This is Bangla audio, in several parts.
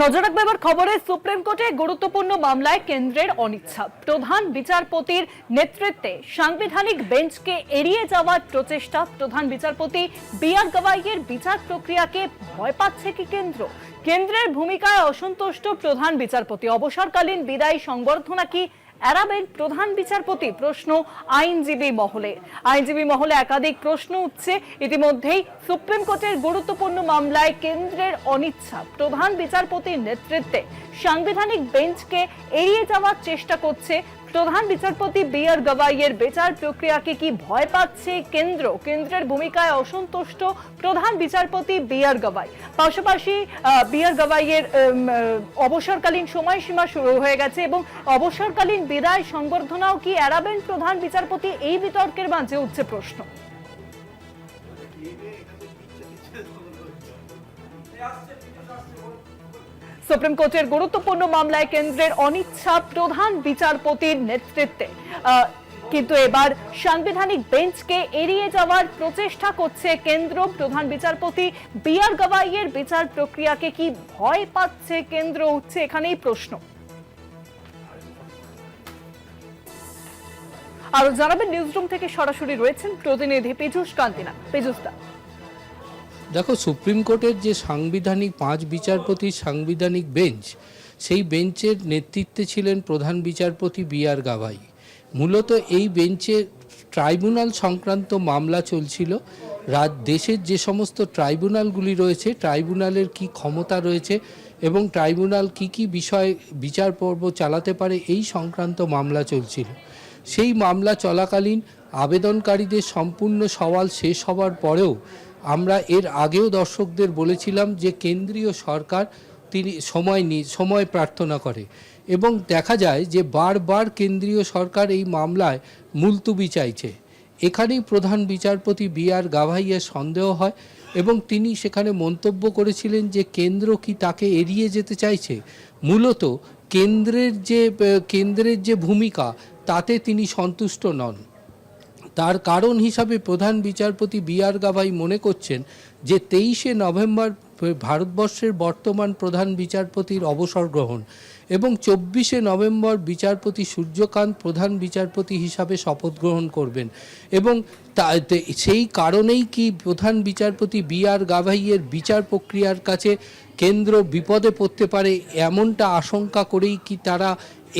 নজর রাখবে এবার খবরে, সুপ্রিম কোর্টে গুরুত্বপূর্ণ মামলায় কেন্দ্রের অনিচ্ছা প্রধান বিচারপতির নেতৃত্বে সাংবিধানিক বেঞ্চকে এড়িয়ে যাওয়ার প্রচেষ্টা। প্রধান বিচারপতি বি আর গবাইয়ের বিচার প্রক্রিয়াকে ভয় পাচ্ছে কি কেন্দ্র? কেন্দ্রের ভূমিকায় অসন্তুষ্ট প্রধান বিচারপতি। অবসরকালীন বিদায় সংবর্ধনা কি এড়াবেন প্রধান বিচারপতি প্রশ্ন আইনজীবী মহলে। আইনজীবী মহলে একাধিক প্রশ্ন উঠছে। ইতিমধ্যেই সুপ্রিম কোর্টের গুরুত্বপূর্ণ মামলায় কেন্দ্রের অনিচ্ছা প্রধান বিচারপতির নেতৃত্বে সাংবিধানিক বেঞ্চকে এড়িয়ে যাওয়ার চেষ্টা করছে প্রধান বিচারপতি বি আর গবাইয়ের বিচার প্রক্রিয়াকে কি ভয় পাচ্ছে কেন্দ্র? কেন্দ্রের ভূমিকায় অসন্তুষ্ট প্রধান বিচারপতি বি আর গবাই। পাশাপাশি বি আর গবাইয়ের অবসরকালীন সময়সীমা শুরু হয়ে গেছে এবং অবসরকালীন বিদায় সংবর্ধনাও কি এড়াবেন প্রধান বিচারপতি? এই বিতর্কের মাঝে উঠছে প্রশ্ন। সুপ্রিম কোর্টের গুরুত্বপূর্ণ মামলায় কেন্দ্রের অনিচ্ছা প্রধান বিচারপতির নেতৃত্বে। কিন্তু এবার সাংবিধানিক বেঞ্চকে এড়িয়ে যাওয়ার প্রচেষ্টা করছে কেন্দ্র। প্রধান বিচারপতি বি আর গবাইয়ের বিচার প্রক্রিয়াকে কি ভয় পাচ্ছে কেন্দ্র? উঠছে এখানেই প্রশ্ন। আরও জানাবেন, নিউজরুম থেকে সরাসরি রয়েছেন প্রতিনিধি পীযুষ কান্তিনা পীযুষদা দেখো সুপ্রিম কোর্টের যে সাংবিধানিক পাঁচ বিচারপতির সাংবিধানিক বেঞ্চ, সেই বেঞ্চের নেতৃত্বে ছিলেন প্রধান বিচারপতি বি আর গাভাই। মূলত এই বেঞ্চে ট্রাইব্যুনাল সংক্রান্ত মামলা চলছিল। রাজ, দেশের যে সমস্ত ট্রাইব্যুনালগুলি রয়েছে, ট্রাইব্যুনালের কি ক্ষমতা রয়েছে এবং ট্রাইব্যুনাল কি কি বিষয় বিচার পর্ব চালাতে পারে, এই সংক্রান্ত মামলা চলছিল। সেই মামলা চলাকালীন আবেদনকারীদের সম্পূর্ণ সওয়াল শেষ হওয়ার পরেও আমরা এর আগেও দর্শকদের বলেছিলাম যে কেন্দ্রীয় সরকার তিনি সময় নি, সময় প্রার্থনা করে। এবং দেখা যায় যে বারবার কেন্দ্রীয় সরকার এই মামলায় মুলতুবি চাইছে। এখানেই প্রধান বিচারপতি বি আর গাভাইয়ের সন্দেহ হয় এবং তিনি সেখানে মন্তব্য করেছিলেন যে কেন্দ্র কি তাকে এড়িয়ে যেতে চাইছে। মূলত কেন্দ্রের যে কেন্দ্রের যে ভূমিকা, তাতে তিনি সন্তুষ্ট নন। তার কারণ হিসাবে প্রধান বিচারপতি বি আর গাভাই মনে করছেন যে তেইশে নভেম্বর ভারতবর্ষের বর্তমান প্রধান বিচারপতির অবসর গ্রহণ এবং চব্বিশে নভেম্বর বিচারপতি সূর্যকান্ত প্রধান বিচারপতি হিসাবে শপথ গ্রহণ করবেন। এবং সেই কারণেই কি প্রধান বিচারপতি বি আর গাভাইয়ের বিচার প্রক্রিয়ার কাছে কেন্দ্র বিপদে পড়তে পারে এমনটা আশঙ্কা করেই কি তারা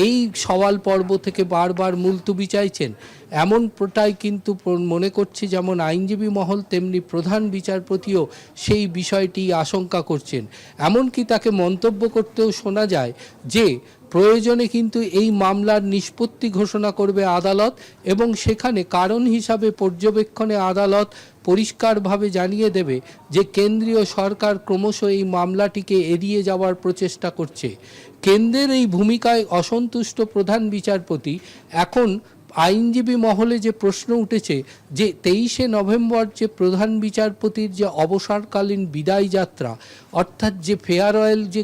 এই সওয়াল পর্ব থেকে বারবার মুলতুবি চাইছেন? এমনটাই কিন্তু মনে করছে যেমন আইনজীবী মহল, তেমনি প্রধান বিচারপতিও সেই বিষয়টি আশঙ্কা করছেন। এমনকি তাকে মন্তব্য করতেও শোনা যায় যে, প্রয়োজনে কিন্তু এই মামলার নিষ্পত্তি ঘোষণা করবে আদালত এবং সেখানে কারণ হিসাবে পর্যবেক্ষণে আদালত পরিষ্কারভাবে জানিয়ে দেবে যে, কেন্দ্রীয় সরকার ক্রমশ এই মামলাটিকে এড়িয়ে যাওয়ার প্রচেষ্টা করছে। কেন্দ্রের এই ভূমিকায় অসন্তুষ্ট প্রধান বিচারপতি এখন আইনজীবী মহলে যে প্রশ্ন উঠেছে যে তেইশে নভেম্বর যে প্রধান বিচারপতির যে অবসরকালীন বিদায় যাত্রা, অর্থাৎ যে ফেয়ারওয়েল যে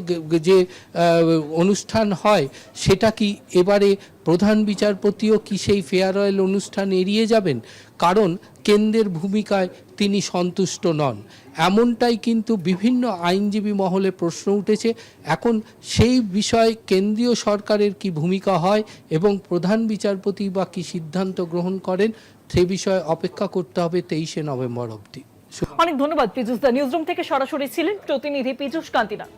যে অনুষ্ঠান হয়, সেটা কি এবারে প্রধান বিচারপতিও কি সেই ফেয়ারওয়েল অনুষ্ঠান এড়িয়ে যাবেন? কারণ কেন্দ্রের ভূমিকায় তিনি সন্তুষ্ট নন। এমনটাই কিন্তু বিভিন্ন আইনজীবী মহলে প্রশ্ন উঠেছে। এখন সেই বিষয়ে কেন্দ্রীয় সরকারের কি ভূমিকা হয় এবং প্রধান বিচারপতি বা কি সিদ্ধান্ত গ্রহণ করেন, সে বিষয়ে অপেক্ষা করতে হবে তেইশে নভেম্বর অবধি। অনেক ধন্যবাদ, পীযুষ দা। নিউজরুম থেকে সরাসরি ছিলেন প্রতিনিধি পীযুষ কান্তিনাথ।